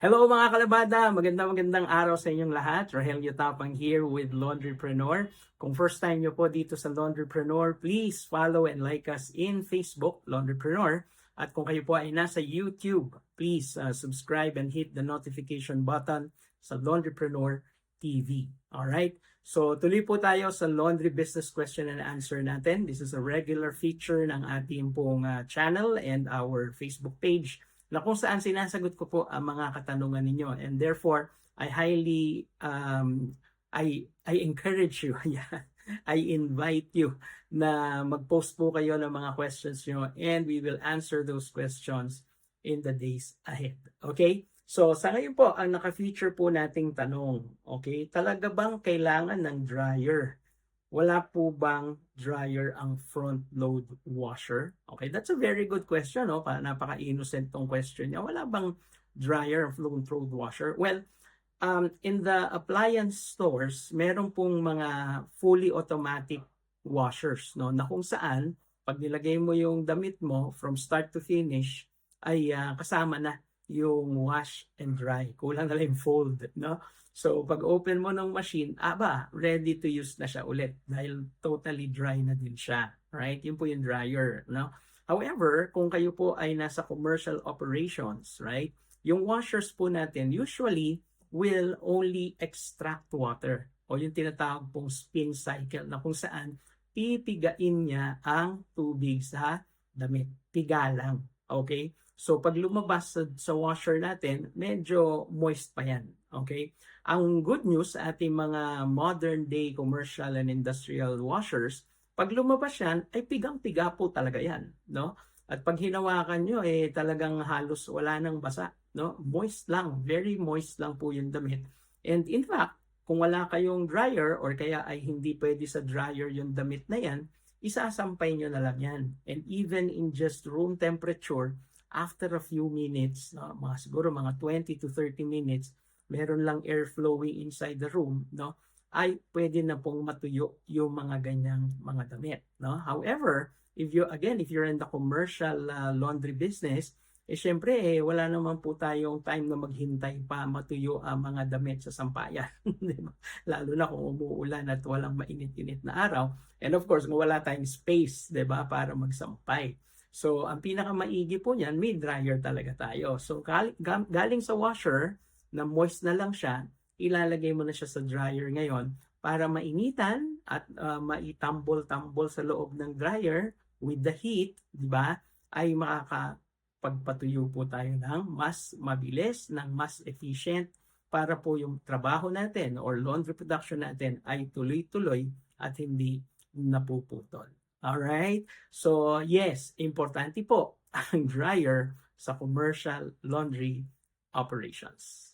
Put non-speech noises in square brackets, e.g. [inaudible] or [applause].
Hello mga kalabada! Magandang magandang araw sa inyong lahat. Rogelio Tapang here with Laundrypreneur. Kung first time nyo po dito sa Laundrypreneur, please follow and like us in Facebook, Laundrypreneur. At kung kayo po ay nasa YouTube, please uh, subscribe and hit the notification button sa Laundrypreneur TV. Alright? So tuloy po tayo sa laundry business question and answer natin. This is a regular feature ng ating pong uh, channel and our Facebook page na kung saan sinasagot ko po ang mga katanungan ninyo. And therefore, I highly, um, I, I encourage you, [laughs] I invite you na mag-post po kayo ng mga questions nyo and we will answer those questions in the days ahead. Okay? So, sa ngayon po, ang naka-feature po nating tanong, okay, talaga bang kailangan ng dryer? Wala po bang dryer ang front load washer? Okay, that's a very good question, no? Pa, napaka-innocent tong question niya. Wala bang dryer ang front load washer? Well, um, in the appliance stores, meron pong mga fully automatic washers, no? Na kung saan, pag nilagay mo yung damit mo from start to finish, ay ah, kasama na yung wash and dry. Kulang na lang yung fold, no? So, pag open mo ng machine, aba, ready to use na siya ulit dahil totally dry na din siya. Right? Yun po yung dryer, no? However, kung kayo po ay nasa commercial operations, right? Yung washers po natin usually will only extract water o yung tinatawag pong spin cycle na kung saan pipigain niya ang tubig sa damit. Piga lang. Okay? So, pag lumabas sa, sa washer natin, medyo moist pa yan. Okay? Ang good news sa ating mga modern day commercial and industrial washers, pag lumabas yan, ay pigang-piga po talaga yan. No? At pag hinawakan nyo, eh talagang halos wala nang basa. No? Moist lang. Very moist lang po yung damit. And in fact, kung wala kayong dryer or kaya ay hindi pwede sa dryer yung damit na yan, isasampay nyo na lang yan. And even in just room temperature, after a few minutes, no, mga siguro mga 20 to 30 minutes, meron lang air flowing inside the room, no, ay pwede na pong matuyo yung mga ganyang mga damit, no? However, if you again, if you're in the commercial uh, laundry business, eh syempre eh, wala naman po tayong time na maghintay pa matuyo ang mga damit sa sampayan, [laughs] di? Lalo na kung umuulan at walang mainit-init na araw. And of course, wala tayong space, di ba, para magsampay. So, ang pinakamaigi po niyan, may dryer talaga tayo. So, galing sa washer, na moist na lang siya, ilalagay mo na siya sa dryer ngayon para mainitan at uh, maitambol-tambol sa loob ng dryer with the heat, di ba, ay makakapagpatuyo po tayo ng mas mabilis, ng mas efficient para po yung trabaho natin or laundry production natin ay tuloy-tuloy at hindi napuputol. Alright? So, yes, importante po [laughs] ang dryer sa commercial laundry operations.